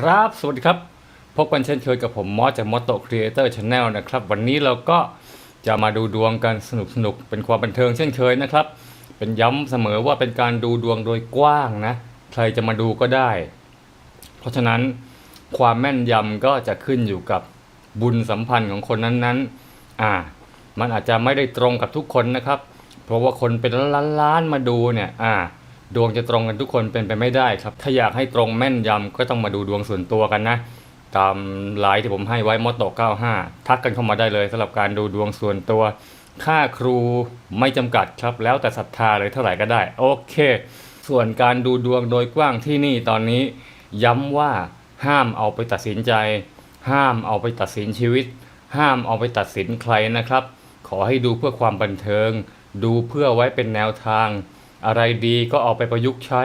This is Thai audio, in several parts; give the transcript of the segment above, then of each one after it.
ครับ สวัสดีครับ พบกันเช่นเคยกับผมมอสจากมอสโตครีเอเตอร์ชาแนลนะครับ วันนี้เราก็จะมาดูดวงกันสนุกสนุกๆเป็นความบันเทิงเช่นเคยนะครับ เป็นย้ำเสมอว่าเป็นการดูดวงโดยกว้างนะ ใครจะมาดูก็ได้ เพราะฉะนั้นความแม่นยำก็จะขึ้นอยู่กับบุญสัมพันธ์ของคนนั้นๆ อ่า มันอาจจะไม่ได้ตรงกับทุกคนนะครับ เพราะว่าคนเป็นล้านๆมาดูเนี่ย อ่า ดวงจะตรงกันทุกคนเป็นไปไม่ได้ครับ ถ้าอยากให้ตรงแม่นยำก็ต้องมาดูดวงส่วนตัวกันนะ ตามไลน์ที่ผมให้ไว้มอตโต95 ทักกันเข้ามาได้เลยสำหรับการดูดวงส่วนตัว ค่าครูไม่จำกัดครับ แล้วแต่ศรัทธาเลยเท่าไหร่ก็ได้ โอเค ส่วนการดูดวงโดยกว้างที่นี่ตอนนี้ ย้ำว่าห้ามเอาไปตัดสินใจ ห้ามเอาไปตัดสินชีวิต ห้ามเอาไปตัดสินใครนะครับ ขอให้ดูเพื่อความบันเทิง ดูเพื่อไว้เป็นแนวทาง อะไรดีก็เอาไปประยุกต์ใช้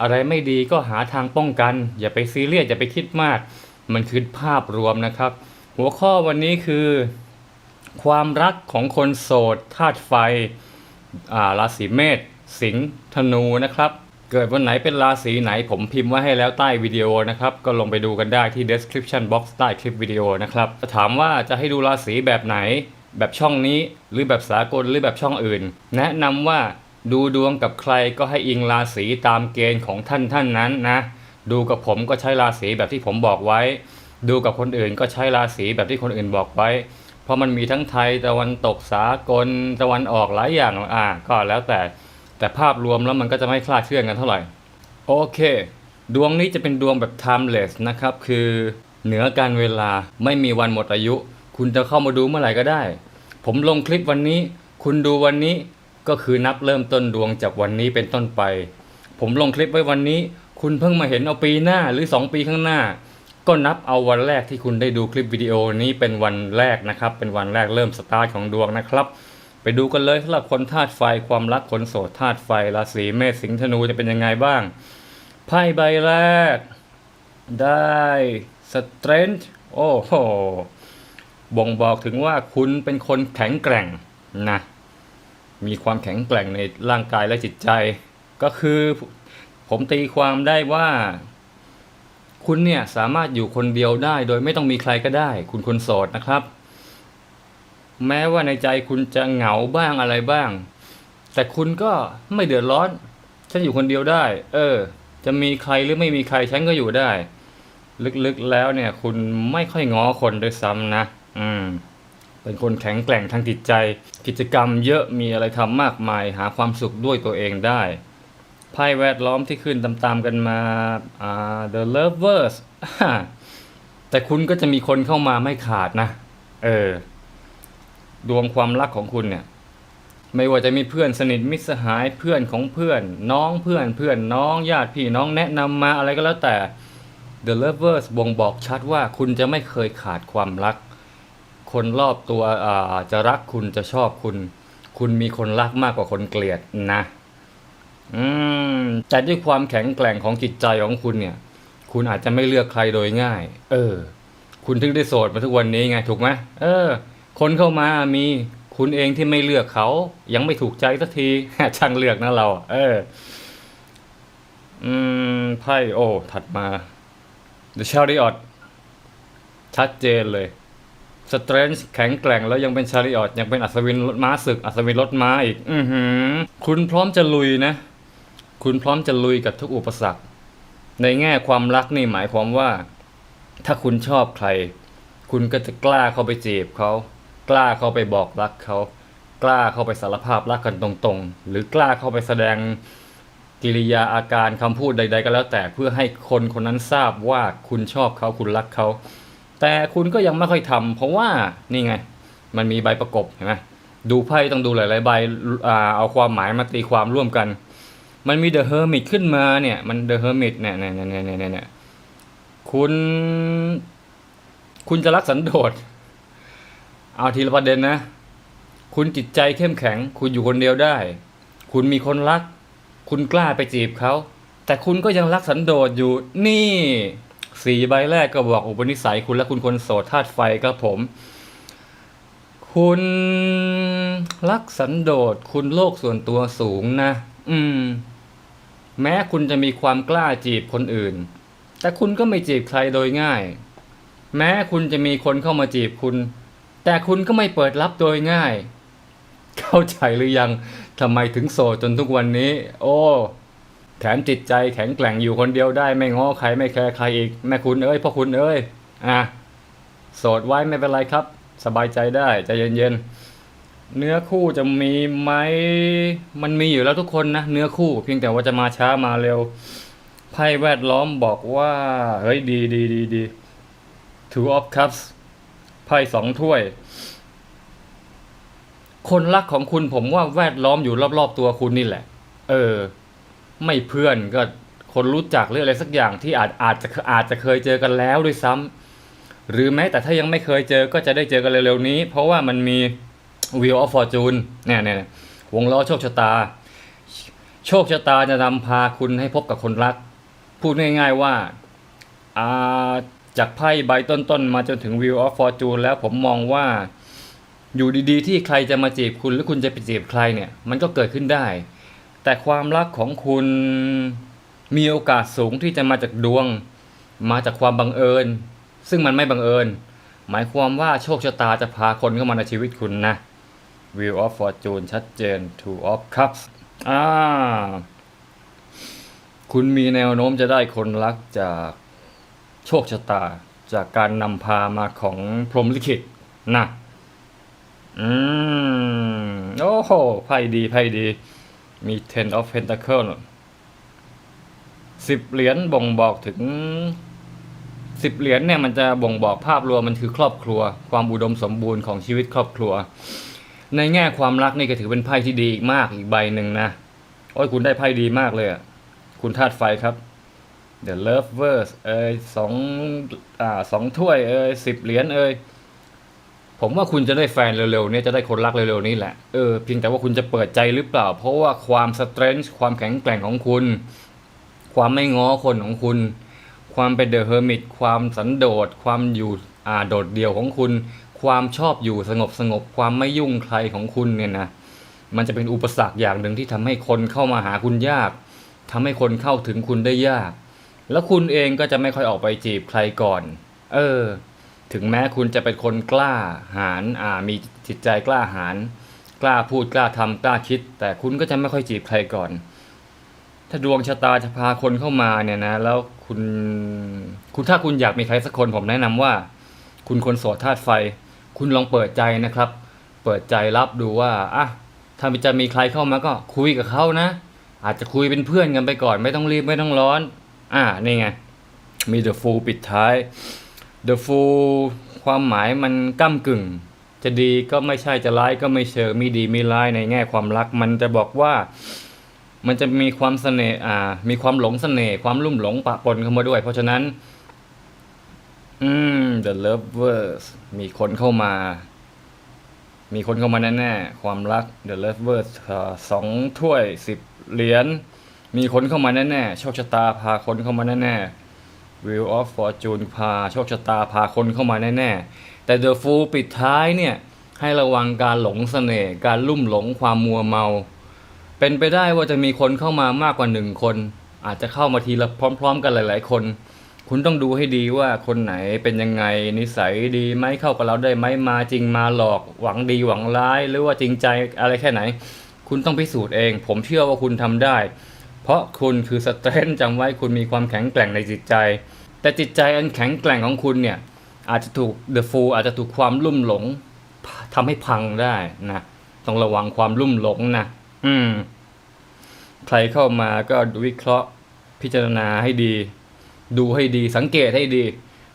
อะไรไม่ดีก็หาทางป้องกัน อย่าไปซีเรียสอย่าไปคิดมาก มันคือภาพรวมนะครับ หัวข้อวันนี้คือ ความรักของคนโสดธาตุไฟราศีเมษสิงห์ธนูนะครับ เกิดวันไหนเป็นราศีไหนผมพิมพ์ไว้ให้แล้วใต้วิดีโอนะครับ ก็ลงไปดูกันได้ที่ description box ใต้คลิปวิดีโอนะครับถามว่าจะให้ดูราศีแบบไหน แบบช่องนี้หรือแบบสากลหรือแบบช่องอื่น แนะนำว่า ดูดวงกับใครก็ให้อิงราศีตามเกณฑ์ของท่านท่านนั้นนะ ดูกับผมก็ใช้ราศีแบบที่ผมบอกไว้ ดูกับคนอื่นก็ใช้ราศีแบบที่คนอื่นบอกไว้ เพราะมันมีทั้งไทยตะวันตกสากลตะวันออกหลายอย่างอ่าก็แล้วแต่ แต่ภาพรวมแล้วมันก็จะไม่คลาดเคลื่อนกันเท่าไหร่ โอเค ดวงนี้จะเป็นดวงแบบ timeless นะครับ คือเหนือการเวลาไม่มีวันหมดอายุ คุณจะเข้ามาดูเมื่อไหร่ก็ได้ ผมลงคลิปวันนี้ คุณดูวันนี้ ก็คือนับเริ่มต้นดวงจากวันนี้เป็นต้นไป ผมลงคลิปไว้วันนี้ คุณเพิ่งมาเห็นเอาปีหน้าหรือ 2 ปีข้างหน้า ก็นับเอาวันแรกที่คุณได้ดูคลิปวิดีโอนี้เป็นวันแรกนะครับ เป็นวันแรกเริ่มสตาร์ทของดวงนะครับ ไปดูกันเลยสำหรับคนธาตุไฟความรักคนโสดธาตุไฟราศีเมษสิงห์ธนูจะเป็นยังไงบ้างไพ่ใบแรก ได้สเตรนท์โอ้โหบ่งบอกถึงว่าคุณเป็นคนแข็งแกร่งนะ มีความแข็งแกร่งในร่างกายและจิตใจ ก็คือผมตีความได้ว่า คุณเนี่ยสามารถอยู่คนเดียวได้ โดยไม่ต้องมีใครก็ได้ คุณคนโสดนะครับ แม้ว่าในใจคุณจะเหงาบ้างอะไรบ้าง แต่คุณก็ไม่เดือดร้อน ฉันอยู่คนเดียวได้ เออ จะมีใครหรือไม่มีใครฉันก็อยู่ได้ ลึกๆแล้วเนี่ย คุณไม่ค่อยง้อคนด้วยซ้ำนะ อืม เป็นคนแข็งแกร่งทางจิตใจ กิจกรรมเยอะมีอะไรทำมากมายหาความสุขด้วยตัวเองได้ไพ่แวดล้อมที่ขึ้นตามๆกันมาา the lovers แต่คุณก็จะมีคนเข้ามาไม่ขาดนะ เออ ดวงความรักของคุณเนี่ย ไม่ว่าจะมีเพื่อนสนิทมิตรสหายเพื่อนของเพื่อน น้องเพื่อนเพื่อนน้องญาติพี่น้องแนะนำมาอะไรก็แล้วแต่ The Lovers บ่งบอกชัดว่าคุณจะไม่เคยขาดความรัก คนรอบตัวจะรักคุณจะชอบคุณ คุณมีคนรักมากกว่าคนเกลียดนะ อืมแต่ด้วยความแข็งแกร่งของจิตใจของคุณเนี่ย คุณอาจจะไม่เลือกใครโดยง่าย เออ คุณถึงได้โสดมาทุกวันนี้ไงถูกไหมเออ คนเข้ามามีคุณเองที่ไม่เลือกเขา ยังไม่ถูกใจสักทีช่างเลือกนะเรา เออ อืมไพ่โอ้ถัดมา The Chariot ชัดเจนเลย Strange แข็งแกร่งแล้วยังเป็นชาริออตยังเป็นอัศวินรถม้าศึก อัศวินรถม้าอีก อือหือ คุณพร้อมจะลุยนะ คุณพร้อมจะลุยกับทุกอุปสรรค ในแง่ความรักนี่หมายความว่า ถ้าคุณชอบใคร คุณก็จะกล้าเข้าไปจีบเขา กล้าเข้าไปบอกรักเขา กล้าเข้าไปสารภาพรักกันตรงๆ หรือกล้าเข้าไปแสดงกิริยาอาการคำพูดใด ๆ ก็แล้วแต่เพื่อให้คนคนนั้นทราบว่าคุณชอบเขาคุณรักเขา แต่คุณก็ยังไม่ค่อยทำเพราะว่านี่ไง มันมีใบประกบเห็นไหมดูไพ่ต้องดูหลาย ๆ ใบเอาความหมายมาตีความร่วมกัน มันมีเดอะเฮอร์มิตขึ้นมาเนี่ย มันเดอะเฮอร์มิตเนี่ยเนี่ยเนี่ยเนี่ยเนี่ยเนี่ยคุณ คุณจะรักสันโดษเอาทีละประเด็นนะ คุณจิตใจเข้มแข็ง คุณอยู่คนเดียวได้ คุณมีคนรัก คุณกล้าไปจีบเขา แต่คุณก็ยังรักสันโดษอยู่นี่ สี่ใบแรกก็บอกอุปนิสัยคุณและคุณคนโสดธาตุไฟครับผม คุณรักสันโดษคุณโลกส่วนตัวสูงนะ อืม แม้คุณจะมีความกล้าจีบคนอื่น แต่คุณก็ไม่จีบใครโดยง่าย แม้คุณจะมีคนเข้ามาจีบคุณ แต่คุณก็ไม่เปิดรับโดยง่าย เข้าใจหรือยังทำไมถึงโสดจนทุกวันนี้ โอ้ แถมจิตใจแข็งแกร่งอยู่คนเดียวได้ไม่ง้อใครไม่แคร์ใครอีกแม่คุณเอ้ยพ่อคุณเอ้ยอะโสดไว้ไม่เป็นไรครับ สบายใจได้ใจเย็นๆ เนื้อคู่จะมีไหมมันมีอยู่แล้วทุกคนนะเนื้อคู่เพียงแต่ว่าจะมาช้ามาเร็วไพ่แวดล้อมบอกว่า เฮ้ยดีดีดีดี two of cups ไพ่สองถ้วย คนรักของคุณผมว่าแวดล้อมอยู่รอบๆตัวคุณนี่แหละ เออ ไม่เพื่อนก็คนรู้จักหรืออะไรสักอย่างที่อาจอาจจะอาจจะเคยเจอกันแล้วด้วยซ้ำหรือแม้แต่ถ้ายังไม่เคยเจอก็จะได้เจอกันเร็วๆนี้ เพราะว่ามันมี Wheel of Fortune เนี่ยเนี่ยวงล้อโชคชะตา โชคชะตาจะนำพาคุณให้พบกับคนรัก พูดง่ายๆว่าาจากไพ่ใบต้นๆ มาจนถึง Wheel of Fortune แล้วผมมองว่าอยู่ดีๆ ที่ใครจะมาจีบคุณหรือคุณจะไปจีบใครเนี่ย มันก็เกิดขึ้นได้ แต่ความรักของคุณมีโอกาสสูงที่จะมาจากดวง มาจากความบังเอิญ ซึ่งมันไม่บังเอิญ หมายความว่าโชคชะตาจะพาคนเข้ามาในชีวิตคุณนะ Wheel of Fortune ชัดเจน Two of Cups อ่าคุณมีแนวโน้มจะได้คนรักจากโชคชะตาจากการนำพามาของพรหมลิขิตนะ อืม โอ้โหไพ่ดีไพ่ดี มี Ten of Pentacle สิบเหรียญบ่งบอกถึงสิบเหรียญเนี่ยมันจะบ่งบอกภาพรวมมันคือครอบครัว ความอุดมสมบูรณ์ของชีวิตครอบครัว ในแง่ความรักนี่ก็ถือเป็นไพ่ที่ดีอีกมากอีกใบหนึ่งนะโอ้ยคุณได้ไพ่ดีมากเลยอะคุณธาตุไฟครับ The Lovers เอ้ยสองอ่าสองถ้วยเอ้ยสิบเหรียญเอ้ย ผมว่าคุณจะได้แฟนเร็วๆนี่ยจะได้คนรักเร็วๆนี้แหละ เออเพียงแต่ว่าคุณจะเปิดใจหรือเปล่า เพราะว่าความสเตรนจ์ความแข็งแกร่งของคุณ ความไม่ง้อคนของคุณ ความเป็นเดอะเฮอร์มิตความสันโดษ ความอยู่อ่าโดดเดี่ยวของคุณ ความชอบอยู่สงบสงบความไม่ยุ่งใครของคุณเนี่ยนะมันจะเป็นอุปสรรคอย่างหนึ่งที่ทำให้คนเข้ามาหาคุณยากทำให้คนเข้าถึงคุณได้ยาก แล้วคุณเองก็จะไม่ค่อยออกไปจีบใครก่อน เออ ถึงแม้คุณจะเป็นคนกล้าหาญอ่ามีจิตใจกล้าหาญกล้าพูดกล้าทำกล้าคิด แต่คุณก็จะไม่ค่อยจีบใครก่อน ถ้าดวงชะตาจะพาคนเข้ามาเนี่ยนะ แล้วคุณคุณถ้าคุณอยากมีใครสักคนผมแนะนำว่า คุณคนโสดธาตุไฟ คุณลองเปิดใจนะครับ เปิดใจรับดูว่าอะถ้าจะมีใครเข้ามาก็คุยกับเขานะ อาจจะคุยเป็นเพื่อนกันไปก่อน ไม่ต้องรีบไม่ต้องร้อน อ่านี่ไงมี The Fool ปิดท้าย The Fool ความหมายมันก้ากึ่ง จะดีก็ไม่ใช่จะร้ายก็ไม่เชิงมีดีมีร้ายในแง่ความรัก มันจะบอกว่ามันจะมีความเสน่ห์อ่า มีความหลงเสน่ห์ความลุ่มหลงปะปนเข้ามาด้วย เพราะฉะนั้น อืม The Lovers มีคนเข้ามา มีคนเข้ามาแน่ๆความรัก The Lovers อ่าสองถ้วยสิบเหรียญมีคนเข้ามาแน่ๆโชคชะตาพาคนเข้ามาแน่ๆ Wheel of Fortune พาโชคชะตาพาคนเข้ามาแน่ๆ แต่ The Fool ปิดท้ายเนี่ย ให้ระวังการหลงเสน่ห์การลุ่มหลงความมัวเมา เป็นไปได้ว่าจะมีคนเข้ามามากกว่าหนึ่งคน อาจจะเข้ามาทีละพร้อม ๆ กันหลาย ๆ คน คุณต้องดูให้ดีว่าคนไหนเป็นยังไงนิสัยดีไหมเข้ากับเราได้ไหมมาจริงมาหลอกหวังดีหวังร้าย หรือว่าจริงใจอะไรแค่ไหน คุณต้องพิสูจน์เอง ผมเชื่อว่าคุณทำได้ เพราะคุณคือสเตรนจำไว้คุณมีความแข็งแกร่งในจิตใจ แต่จิตใจอันแข็งแกร่งของคุณเนี่ยอาจจะถูก The Fool อาจจะถูกความลุ่มหลงทำให้พังได้นะต้องระวังความลุ่มหลงนะอืม ใครเข้ามาก็วิเคราะห์พิจารณาให้ดี ดูให้ดีสังเกตให้ดี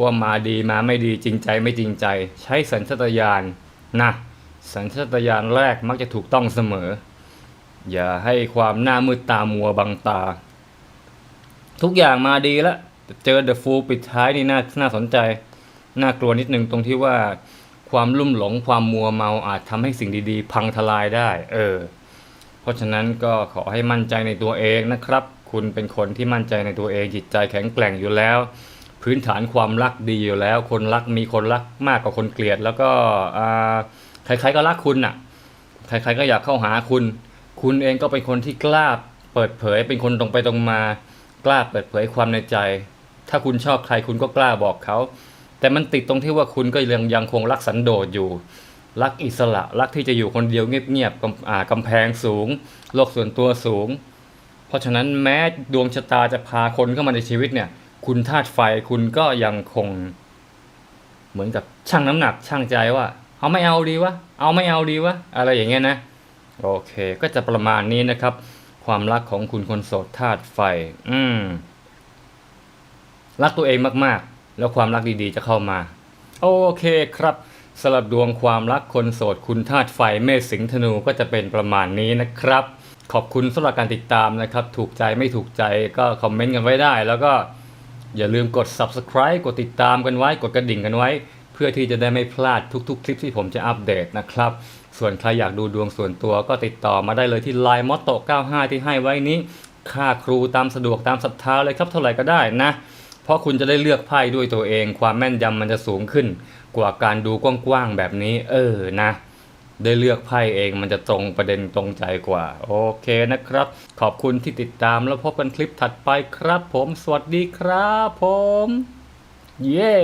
ว่ามาดีมาไม่ดีจริงใจไม่จริงใจ ใช้สัญชาตญาณนะสัญชาตญาณแรกมักจะถูกต้องเสมอ อย่าให้ความหน้ามืดตามัวบังตา ทุกอย่างมาดีแล้วเจอเดอะฟูลปิดท้ายนี่น่าน่าสนใจ น่ากลัวนิดนึงตรงที่ว่าความลุ่มหลงความมัวเมาอาจทำให้สิ่งดีๆ พังทลายได้ เออ เพราะฉะนั้นก็ขอให้มั่นใจในตัวเองนะครับ คุณเป็นคนที่มั่นใจในตัวเองจิตใจแข็งแกร่งอยู่แล้ว พื้นฐานความรักดีอยู่แล้ว คนรักมีคนรักมากกว่าคนเกลียด แล้วก็ใครๆก็รักคุณน่ะ ใครๆก็อยากเข้าหาคุณ คุณเองก็เป็นคนที่กล้าเปิดเผย เป็นคนตรงไปตรงมา กล้าเปิดเผยความในใจ ถ้าคุณชอบใครคุณก็กล้าบอกเขา แต่มันติดตรงที่ว่าคุณก็ยังยังคงรักสันโดษอยู่ รักอิสระ รักที่จะอยู่คนเดียวเงียบๆกำอากำแพงสูง โลกส่วนตัวสูง เพราะฉะนั้นแม้ดวงชะตาจะพาคนเข้ามาในชีวิตเนี่ย คุณธาตุไฟคุณก็ยังคง เหมือนกับชั่งน้ำหนักชั่งใจว่า เอาไม่เอาดีวะ เอาไม่เอาดีวะ อะไรอย่างเงี้ยนะ โอเค ก็จะประมาณนี้นะครับ ความรักของคุณคนโสดธาตุไฟ อืม รักตัวเองมากๆ แล้วความรักดีๆจะเข้ามา โอเคครับสำหรับดวงความรักคนโสดคุณธาตุไฟเมษสิงธนูก็จะเป็นประมาณนี้นะครับ ขอบคุณสำหรับการติดตามนะครับ ถูกใจไม่ถูกใจก็คอมเมนต์กันไว้ได้ แล้วก็อย่าลืมกด subscribe กดติดตามกันไว้ กดกระดิ่งกันไว้ พื่อที่จะได้ไม่พลาดทุกๆ คลิปที่ผมจะอัปเดตนะครับ ส่วนใครอยากดูดวงส่วนตัวก็ติดต่อมาได้เลยที่ Line m o t t o 95 ที่ให้ไว้นี้ ค่าครูตามสะดวกตามศรัทธาเลยครับเท่าไหร่ก็ได้นะ เพราะคุณจะได้เลือกไพ่ด้วยตัวเอง ความแม่นยำมันจะสูงขึ้น กว่าการดูกว้างๆแบบนี้ เออนะได้เลือกไพ่เองมันจะตรงประเด็นตรงใจกว่า โอเคนะครับ ขอบคุณที่ติดตามแล้วพบกันคลิปถัดไปครับผม สวัสดีครับผม เย้